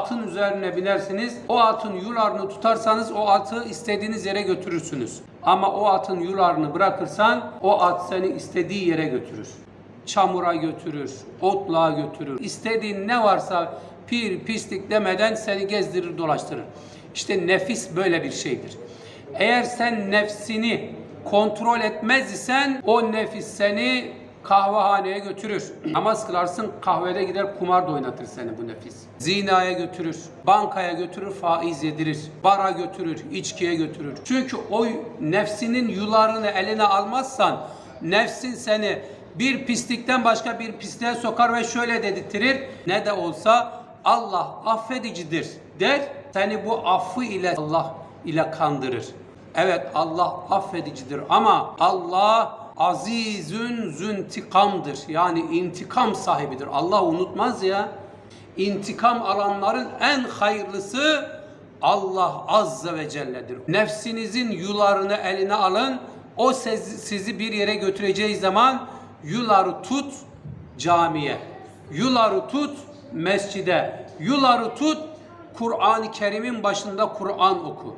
Atın üzerine binersiniz. O atın yularını tutarsanız o atı istediğiniz yere götürürsünüz. Ama o atın yularını bırakırsan o at seni istediği yere götürür. Çamura götürür, otluğa götürür. İstediğin ne varsa pir pislik demeden seni gezdirir dolaştırır. İşte nefis böyle bir şeydir. Eğer sen nefsini kontrol etmez isen o nefis seni kahvehaneye götürür. Namaz kılarsın kahvede gider kumar da oynatır seni bu nefis. Zinaya götürür, bankaya götürür, faiz yedirir, bara götürür, içkiye götürür. Çünkü o nefsinin yularını eline almazsan nefsin seni bir pislikten başka bir pisliğe sokar ve şöyle dedirtir. Ne de olsa Allah affedicidir der. Seni bu affı ile Allah ile kandırır. Evet Allah affedicidir ama Allah azizün züntikamdır. Yani intikam sahibidir. Allah unutmaz ya. İntikam alanların en hayırlısı Allah azze ve celle'dir. Nefsinizin yularını eline alın. O sizi, bir yere götüreceği zaman yuları tut camiye. Yuları tut mescide. Yuları tut Kur'an-ı Kerim'in başında Kur'an oku.